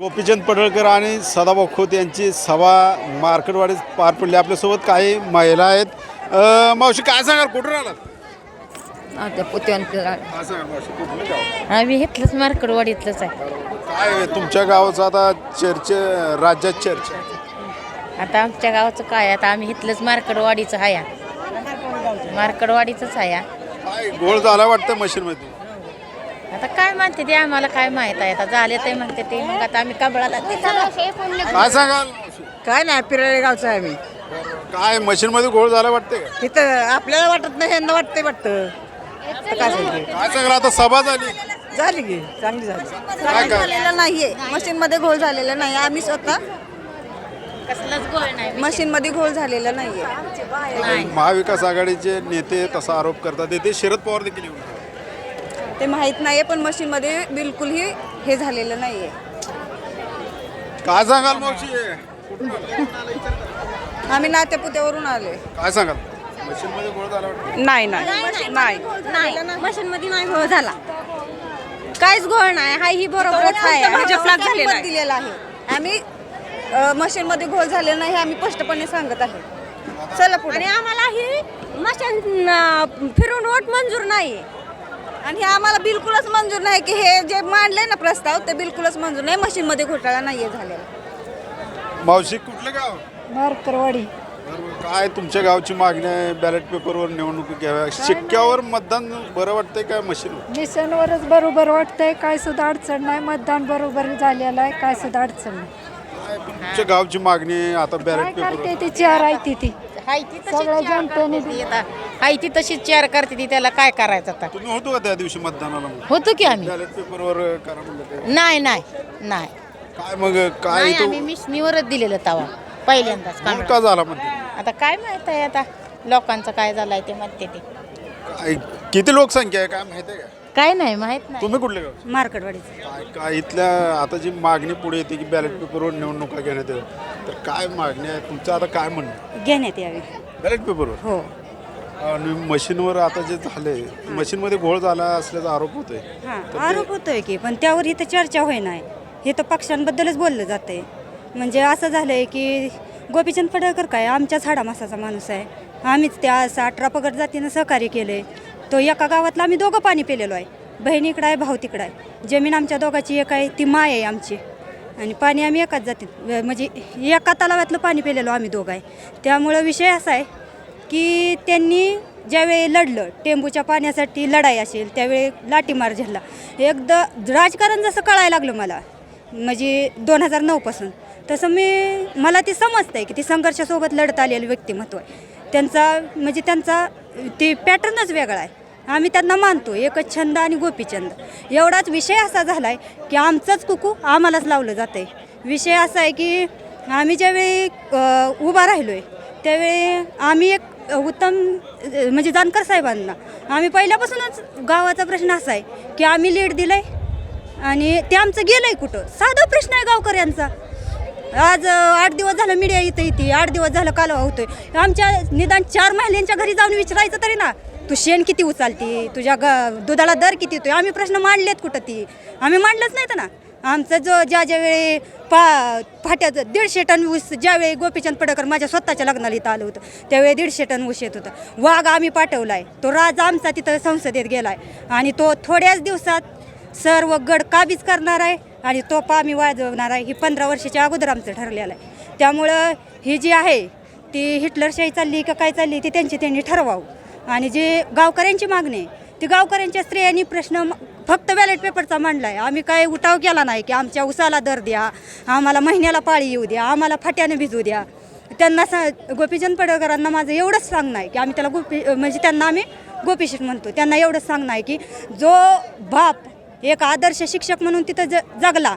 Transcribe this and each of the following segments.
गोपीचंद पडळकर आणि सदाभाऊ खोत यांची सभा मार्केटवाडीत पार पडली. आपल्यासोबत काही महिला आहेत. अ, मावशी काय सांगाल? कुठून आलात? आता पुत्यांचं काय सांगाल मावशी? कुठलं गाव आम्ही इथलंच मार्कडवाडीतलंच आहे. काय आहे? तुमच्या गावाचं आता चर्चे राज्यात चर्चा आता आमच्या गावाचं काय आता आम्ही इथलंच मार्कडवाडीचं आहे. मार्कडवाडीचंच आहे. काय गोळ झाला वाटतं मशीनमध्ये? आता काय म्हणते ते आम्हाला काय माहीत आहे? आता झाले ते म्हणते ते. मग आता आम्ही कबळाला काय सांगाल? काय नाही पिराळे गावचं आहे मी काय मशीनमध्ये गोळ झाला वाटते का? इथं आपल्याला वाटत नाही यांना वाटतंय वाटतं. तर काय सांगते काय सांगाल आता सभा झाली. झाली की चांगली झाली. काय काय? झालेला नाहीये. मशीन मध्ये घोळ झालेला नाही आम्ही स्वतः कसलाच गोळ नाही मशीन मध्ये घोळ झालेला नाहीये. महाविकास आघाडीचे नेते तसा आरोप करतात. ते शरद पवार देखील येऊन गेले. ते माहीत नाहीये पण मशीन मध्ये बिलकुलही हे झालेलं नाहीये. काय सांगाल मावशी? आम्ही नात्या पुत्यावरून आलोय. काय सांगाल? मशीनमध्ये गोळ झाला वाटतं? नाही नाही. नाही नाही. मशीन मध्ये नाही. घोळ झाला. काहीच घोळ नाही. हाय. ही बरोबरच आहे झालेला आहे. दिलेला आहे. आम्ही मशीन मध्ये घोळ झालेला नाही हे आम्ही स्पष्टपणे सांगत आहे. चला पुढे. आणि आम्हाला ही मशीन अं, फिरून वोट मंजूर नाही आणि हे आम्हाला बिलकुलच मंजूर नाही की हे जे मांडले ना प्रस्ताव ते बिलकुलच मंजूर नाही. मशीन मध्ये घोटाळा नाहीये झालेला. मावशी कुठलं गाव? मार्करवाडी. काय तुमच्या गावची मागणी आहे? बॅलेट पेपरवर निवडणूक घ्याव्या? शिक्क्यावर मतदान बरं वाटतंय का मशीनवर मिशनवरच बरोबर वाटतंय. काय सुद्धा अडचण नाही. मतदान बरोबर झालेलं आहे. काय सुद्धा अडचण नाही. काय तुमच्या गावची मागणी आहे? आता काय बॅलेट करते पेपरवर ती? चार आहे ती ती सगळ्या जनतेने करते हाय ती तशीच चार करते ती त्याला काय करायचं आता? तुम्ही होतो का त्या दिवशी मतदानाला? होतो की आम्ही. बॅलेट पेपरवर करा म्हणलं ते. नाही नाही नाही. काय मग काय नाही तो? आम्ही मिशनीवरच दिलेलं तवा पहिल्यांदाच कांबळा. का झाला म्हणते आता काय माहीत आहे आता लोकांचं काय झालंय ते म्हणते ते. काय किती लोकसंख्या आहे काय माहिती आहे का? काय नाही माहीत नाही. तुम्ही कुठले गाव? मार्केटवाडीचं. काय काय इथल्या आता जी मागणी पुढे येते की बॅलेट पेपरवर निवडणुका घेण्यात येतात तर काय मागणी आहे? तुमचं आता काय म्हणणं? घेण्यात यावी. बॅलेट पेपरवर हो. आणि मशीनवर आता जे झालंय मशीनमध्ये घोळ झाला असल्याचा आरोप होतोय. हां आरोप होतोय की पण त्यावर इथं चर्चा होई नाही हे तर पक्षांबद्दलच बोललं जातंय. म्हणजे असं झालंय की गोपीचंद पडळकर काय आमच्याच हाडामासाचा माणूस आहे. आम्हीच त्या असं अठरा पगड जातीनं सहकार्य केलंय. तो एका गावातला आम्ही दोघं पाणी पिलेलो आहे. बहीण इकडं आहे भाऊ तिकडं आहे. जमीन आमच्या दोघाची एक आहे ती माय आहे आमची. आणि पाणी आम्ही एकाच जातीत म्हणजे एका तलावातलं पाणी पिलेलो आम्ही दोघं आहे. त्यामुळं विषय असा आहे की त्यांनी ज्यावेळी लढलं टेंबूच्या पाण्यासाठी लढाई असेल त्यावेळी लाठीमार झाला. एकदा राजकारण जसं कळायला लागलं मला म्हणजे दोन हजार नऊपासून तसं मी मला ते समजतं आहे की ती संघर्षासोबत लढत आलेलं व्यक्तिमत्व आहे. त्यांचा म्हणजे त्यांचा ते पॅटर्नच वेगळा आहे. आम्ही त्यांना मानतो एकच छंद आणि गोपीछंद एवढाच विषय असा झाला आहे की आमचंच कुकू आम्हालाच लावलं जातं आहे विषय असा आहे की आम्ही ज्यावेळी उभा राहिलो आहे त्यावेळी आम्ही एक उत्तम म्हणजे जानकर साहेबांना. आम्ही पहिल्यापासूनच गावाचा प्रश्न असा आहे की आम्ही लीड दिलं आहे आणि ते आमचं गेलं आहे कुठं? साधा प्रश्न आहे गावकऱ्यांचा आज आठ दिवस झालं मीडिया इथं येते आठ दिवस झालं कालवा होतोय. आमच्या निदान चार महिलांच्या घरी जाऊन विचारायचं तरी ना तू शेण किती उचलती? तुझ्या ग दुधाला दर किती होतोय? आम्ही प्रश्न मांडलेत कुठं ती? आम्ही मांडलंच नाही तर ना. आमचं जो ज्या ज्यावेळी पा फाट्याचं दीडशे टन ऊस ज्यावेळी गोपीचंद पडकर माझ्या स्वतःच्या लग्नाला इथं आलं होतं त्यावेळी दीडशे टन ऊस येत होतं. वाघ आम्ही पाठवला आहे तो राजा आमचा तिथं संसदेत गेला आहे आणि तो थोड्याच दिवसात सर्व गड काबीज करणार आहे आणि तो आम्ही वाजवणार आहे. ही पंधरा वर्षाच्या अगोदर आमचं ठरलेलं आहे. त्यामुळं ही जी आहे ती हिटलरशाही चालली का काय चालली ती त्यांची त्यांनी ठरवावं. आणि जे गावकऱ्यांची मागणी आहे ती गावकऱ्यांच्या स्त्रियांनी प्रश्न फक्त बॅलेट पेपरचा मांडला आहे आम्ही काय उठाव केला नाही की आमच्या उसाला दर द्या आम्हाला महिन्याला पाळी येऊ द्या आम्हाला फाट्याने भिजू द्या. त्यांना सा गोपीचंद पडळकरांना माझं एवढंच सांगणं आहे की आम्ही त्याला गोपी म्हणजे त्यांना आम्ही गोपीशीट म्हणतो. त्यांना एवढंच सांगणं आहे की जो बाप एक आदर्श शिक्षक म्हणून तिथं ज जगला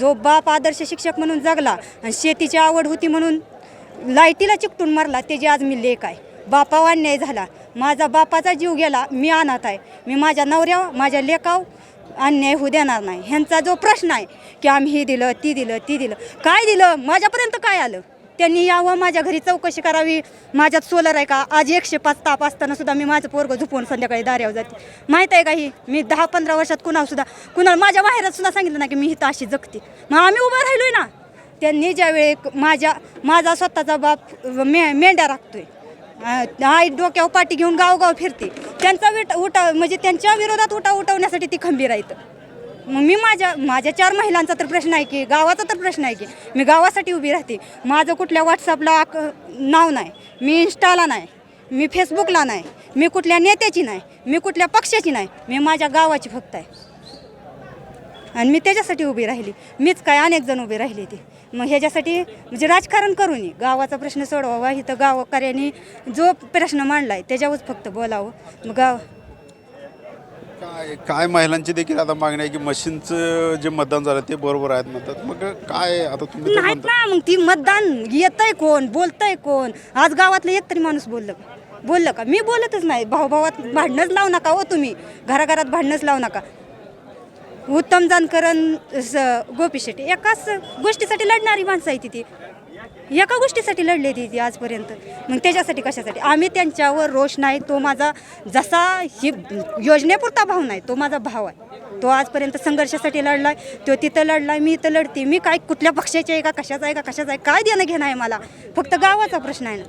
जो बाप आदर्श शिक्षक म्हणून जगला आणि शेतीची आवड होती म्हणून लाईटीला चिकटून मारला त्याची आज मी लेख आहे. बापावा अन्याय झाला. माझा बापाचा जीव गेला मी अनाथ आहे. मी माझ्या नवऱ्या माझ्या लेकाव अन्याय होऊ देणार नाही. ह्यांचा जो प्रश्न आहे की आम्ही हे दिलं ती दिलं ती दिलं. काय दिलं? माझ्यापर्यंत काय आलं? त्यांनी यावं माझ्या घरी चौकशी करावी. माझ्यात सोलर आहे का? आज एकशे पाच ताप असताना सुद्धा मी माझं पोरगं झोपून संध्याकाळी दाऱ्यावर जाते. माहीत आहे का ही? मी दहा पंधरा वर्षात कुणाला सुद्धा कुणाला माझ्या बाहेरच सुद्धा सांगितलं ना की मी इथं अशी जगते. मग आम्ही उभं राहिलोय ना? त्यांनी ज्यावेळी माझ्या माझा स्वतःचा बाप मे मेंढ्या राखतोय. आहे आई डोक्यावर पाठी घेऊन गावगाव फिरते. त्यांचा विट उठा म्हणजे त्यांच्या विरोधात उठा उठवण्यासाठी ती खंबीर आहेत. मग मी माझ्या माझ्या चार महिलांचा तर प्रश्न आहे की गावाचा तर प्रश्न आहे की मी गावासाठी उभी राहते. माझं कुठल्या व्हॉट्सअपला नाव नाही. मी इंस्टाला नाही. मी फेसबुकला नाही. मी कुठल्या नेत्याची नाही. मी कुठल्या पक्षाची नाही. मी माझ्या गावाची फक्त आहे. आणि मी त्याच्यासाठी उभी राहिली. मीच काय अनेक जण उभी राहिली ती. मग ह्याच्यासाठी म्हणजे राजकारण करू नये गावाचा प्रश्न सोडवावा इथं गावकऱ्यांनी जो प्रश्न मांडला आहे त्याच्यावरच फक्त बोलावं. मग गाव काय काय महिलांची देखील आता मागणी आहे की मशीनचं जे मतदान झालं ते बरोबर आहेत म्हणतात. मग काय आता तुम्ही तर नाहीत म्हणता ना मग ती मतदान येतंय कोण बोलतंय कोण? आज गावातलं एक तरी माणूस बोललं का? बोललं का? मी बोलतच नाही. भाऊभावात भांडणंच लावू नका हो तुम्ही. घराघरात भांडणंच लावू नका. उत्तम जानकरन स- गोपी शेट्टी. एकाच गोष्टीसाठी लढणारी माणसं आहे ती एका गोष्टीसाठी लढली ती ती आजपर्यंत. मग त्याच्यासाठी कशासाठी? आम्ही त्यांच्यावर रोष नाही तो माझा जसा ही योजनेपुरता भाव नाही तो माझा भाव आहे. तो आजपर्यंत संघर्षासाठी लढलाय तो तिथं लढलाय मी इथं लढते. मी काय कुठल्या पक्षाचे आहे का कशाचा आहे का कशाचा आहे काय देणं घेणं आहे मला? फक्त गावाचा प्रश्न आहे ना.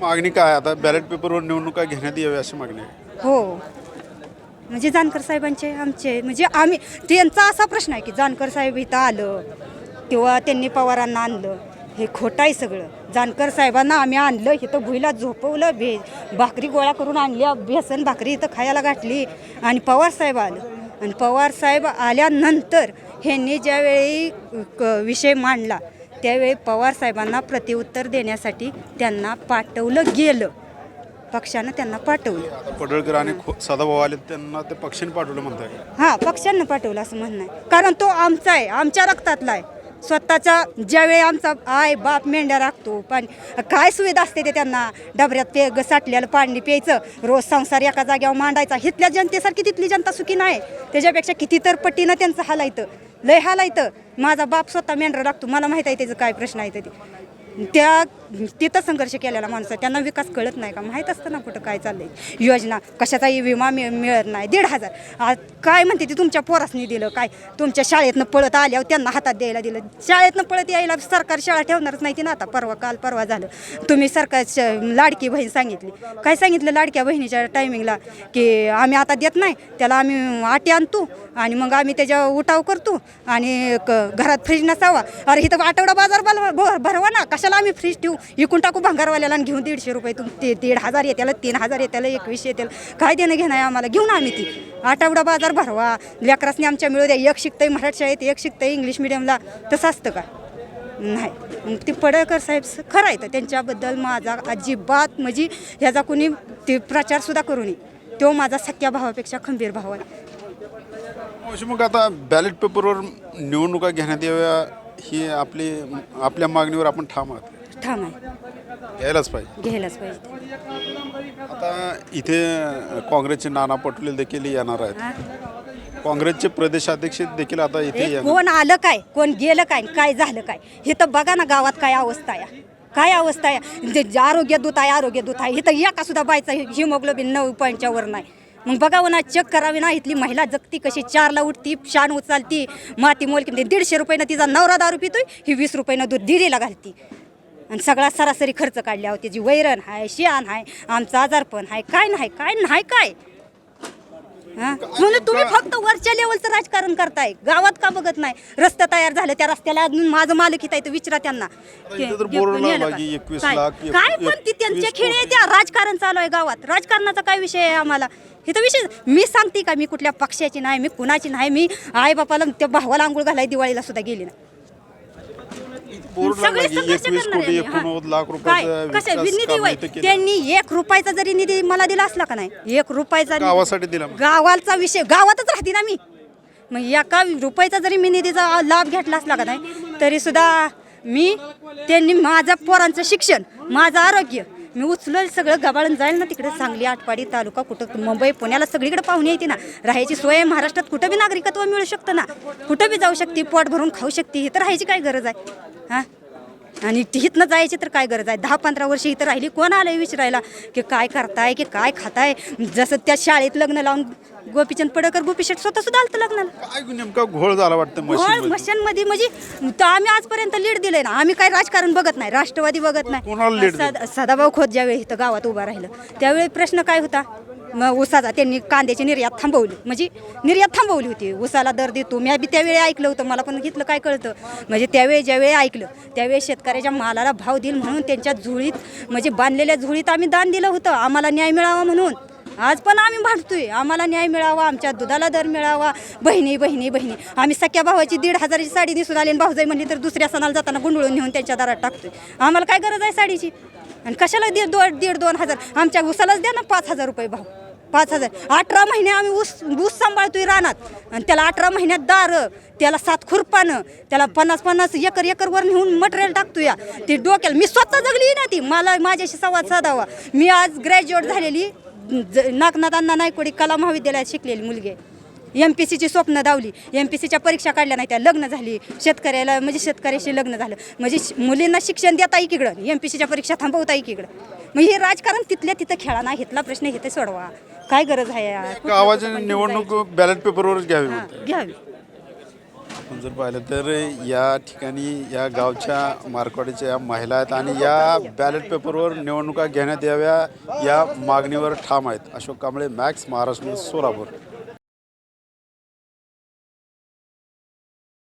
मागणी काय आता बॅलेट पेपरवर निवडणुका घेण्यात यावी अशी मागणी आहे. हो. म्हणजे जानकर साहेबांचे आमचे म्हणजे आम्ही त्यांचा असा प्रश्न आहे की जानकर साहेब इथं आलं तेव्हा त्यांनी पवारांना आणलं हे खोटं आहे सगळं. जानकर साहेबांना आम्ही आणलं इथं भुईला झोपवलं भे भाकरी गोळा करून आणली बेसन भाकरी इथं खायला गाठली आणि पवार साहेब आलं. आणि पवार साहेब आल्यानंतर ह्यांनी ज्यावेळी क- विषय मांडला त्यावेळी पवार साहेबांना प्रतिउत्तर देण्यासाठी त्यांना पाठवलं गेलं. पक्षानं त्यांना पाठवलं. पडळकर आणि खो- सदाभाऊ आले त्यांना ते पक्षाने पाठवलं म्हणताय हां पक्षांना पाठवलं असं म्हणणं आहे. कारण तो आमचा आहे आमच्या रक्तातला आहे. स्वतःचा ज्यावेळी आमचा आय बाप मेंढ्या राखतो पण काय सुविधा असते ते त्यांना? डबऱ्यात पे ग- साठलेलं पाणी प्यायचं रोज संसार एका जाग्यावर मांडायचा. इथल्या जनतेसारखी तिथली जनता सुखी नाही. त्याच्यापेक्षा किती तर पट्टीनं त्यांचं हालायतं. लय हालायतं. माझा बाप स्वतः मेंढरा राखतो मला माहीत आहे त्याचं काय प्रश्न आहे ते. त्या तिथं संघर्ष केलेला माणूस आहे. त्यांना विकास कळत नाही का? माहीत असतं ना कुठं काय चाललंय. योजना कशाचाही विमा मिळ मिळत नाही. दीड हजार. काय म्हणते ती तुमच्या पोरासनी दिलं? काय? तुमच्या शाळेतनं पळत आल्यावर त्यांना हातात द्यायला दिलं. शाळेतनं पळत यायला सरकार शाळा ठेवणारच नाही ती ना आता. परवा काल परवा झालं. तुम्ही सरकार लाडकी बहीण सांगितली. काय सांगितलं लाडक्या बहिणीच्या टायमिंगला की आम्ही आता देत नाही. त्याला आम्ही आटी आणतो आणि मग आम्ही त्याच्या उठाव करतो आणि क- घरात फ्रीज नसावा. अरे इथं आठवडा बाजार भरवा ना. कशा चला आम्ही फ्रीज ठेवू इकून टाकू भंगारवाल्याला आणि घेऊन दीडशे रुपये तुम ते दीड हजार येत्याला तीन हजार येत्याला एकवीसशे येतील काय देणं घेणं आहे आम्हाला? घेऊन आम्ही ती. आठवडा बाजार भरवा. लेकरासने आमच्या मिळू द्या. एक शिकतंय मराठी शाळेत एक शिकतंय इंग्लिश मिडियमला तसं असतं का? नाही. मग पडळकर साहेब खरं आहे तर त्यांच्याबद्दल माझा अजिबात म्हणजे ह्याचा कुणी ते प्रचारसुद्धा करू नये. तो माझा सख्या भावापेक्षा खंबीर भाव आहे. मग आता बॅलेट पेपरवर निवडणुका घेण्यात याव्या ही आपली आपल्या मागणीवर आपण ठाम आहात. ठाम आहे. घ्यायलाच पाहिजे. घ्यायलाच पाहिजे. आता इथे काँग्रेसचे नाना पटोले देखील येणार आहेत. हा? काँग्रेसचे प्रदेशाध्यक्ष देखील आता इथे हे येणार. कोण आलं काय? कोण गेलं काय? काय झालं काय? हे तर बघा ना गावात काय अवस्था आहे. काय अवस्था आहे? जे जे आरोग्य दूत आहे. आरोग्य दूत आहे इथं एका सुद्धा बायचं हिमोग्लोबिन नऊ पॉईंटच्या वर नाही. मग बघावं हो ना चेक करावी ना इथली महिला जगती कशी. चारला उठती शान उचलती माती मोलकी दीडशे रुपयानं तिचा नवरा दारू पितोय ही वीस रुपयानं दूध दिरीला घालती. आणि सगळा सरासरी खर्च काढला होती जी वैरण आहे शियान आहे आमचा आजारपण आहे काय नाही काय नाही काय? हा? म्हणून तुम्ही फक्त वरच्या लेवलचं राजकारण करताय गावात का बघत नाही रस्ता तयार झाले त्या रस्त्याला अजून माझं मालक हित आहे तर विचारा त्यांना इथं तर ते- बोर्ड ते- नेलं लावला का? की 21 काय? लाख, एक- काय पण ती त्यांचे 21 खेळ आहे त्या राजकारण चालू आहे गावात राजकारणाचा काय विषय आहे आम्हाला इथं विषय मी सांगते का मी कुठल्या पक्षाची नाही मी कुणाची नाही मी आई बापाला त्या भावाला आंघोळ घालाय दिवाळीला सुद्धा गेली नाही सगळे लागला की संघर्ष एकवीस करणारे कोटी आम्ही, हा. एकोणनव्वद लाख काय? रुपयाचा कसं विकास निधी कामं वय इथं केलं. त्यांनी एक रुपयाचा जरी निधी मला दिला असला का नाही एक रुपयाचा गावासाठी दिला मग. गावाचा विषय गावातच राहते ना मी. मग एका रुपयाचा जरी मी निधीचा लाभ घेतला असला का नाही तरी सुद्धा मी त्यांनी माझ्या पोरांचं शिक्षण माझं आरोग्य मी उचलं सगळं गबाळून जाईल ना तिकडे सांगली आटपाडी तालुका कुठं? मुंबई पुण्याला सगळीकडे पाहुणे येते ना. राहायची सोय आहे महाराष्ट्रात कुठं बी नागरिकत्व मिळू शकतं ना. कुठं बी जाऊ शकते पोट भरून खाऊ शकते हे तर राहायची काय गरज आहे? हां? आणि ती इथनं जायची तर काय गरज आहे? दहा पंधरा वर्ष इथं राहिली कोण आलंय विचारायला? की काय करताय की काय खाताय? जसं त्या शाळेत लग्न लावून गोपीचंद पडकर गोपीशेठ स्वतः सुद्धा आलतं लग्नाला. काय नेमका घोळ झाला वाटतं होय, मशीन मशांमध्ये म्हणजे तर आम्ही आजपर्यंत लीड दिलंय ना. आम्ही काही राजकारण बघत नाही राष्ट्रवादी बघत नाही. सदाभाऊ खोत ज्यावेळी इथं गावात उभा राहिलं त्यावेळी प्रश्न काय होता? मग उसाचा त्यांनी कांद्याची निर्यात थांबवली. म्हणजे निर्यात थांबवली होती. उसाला दर देतो. मी बी त्यावेळी ऐकलं होतं. मला पण घेतलं काय कळतं. म्हणजे त्यावेळी ज्यावेळी ऐकलं त्यावेळी शेतकऱ्याच्या मालाला भाव देईल म्हणून त्यांच्या झुळीत म्हणजे बांधलेल्या झुळीत आम्ही दान दिलं होतं. आम्हाला न्याय मिळावा म्हणून. आज पण आम्ही भांडतोय. आम्हाला न्याय मिळावा. आमच्या दुधाला दर मिळावा. बहिणी बहिणी बहिणी. आम्ही सख्या भावाची दीड हजाराची साडी दिसून आली आणि भाऊजाई म्हणली तर दुसऱ्या सणाला जाताना गुंडळून नेऊन त्यांच्या दारात टाकतोय. आम्हाला काय गरज आहे साडीची? आणि कशाला दीड दोन दीड दोन हजार? आमच्या उसालाच द्या ना पाच हजार रुपये भाव. पाच हजार. अठरा महिने आम्ही ऊस ऊस सांभाळतोय रानात. आणि त्याला अठरा महिन्यात दार त्याला सात खुरपानं त्याला पन्नास पन्नास एकर एकरवर नेऊन मटेरियल टाकतो या ती डोक्याला मी स्वतः जगली ना ती. मला माझ्याशी संवाद साधावा. मी आज ग्रॅज्युएट झालेली. ज- नागनाथ अण्णा नायकोडी कला महाविद्यालयात शिकलेली मुलगी एम पी सीची स्वप्न दावली एम पी सीच्या परीक्षा काढल्या नाही त्या लग्न झाली. शेतकऱ्याला म्हणजे शेतकऱ्याशी लग्न झालं. म्हणजे मुलींना शिक्षण देता एकीकडं एम पी सीच्या परीक्षा थांबवता एकीकडं मग हे राजकारण तिथल्या तिथं खेळा ना घेतला प्रश्न इथे सोडवा. काय गरज आहे यार? गावाची निवडणूक बॅलेट पेपरवरच घ्यावी हा. घ्यावी. आपण जर पाहिलं तर या ठिकाणी या गावच्या मार्कवाडीच्या या महिला आहेत आणि या बॅलेट पेपरवर निवडणुका घेण्यात याव्या या मागणीवर ठाम आहेत. अशोक कांबळे मॅक्स महाराष्ट्र सोलापूर.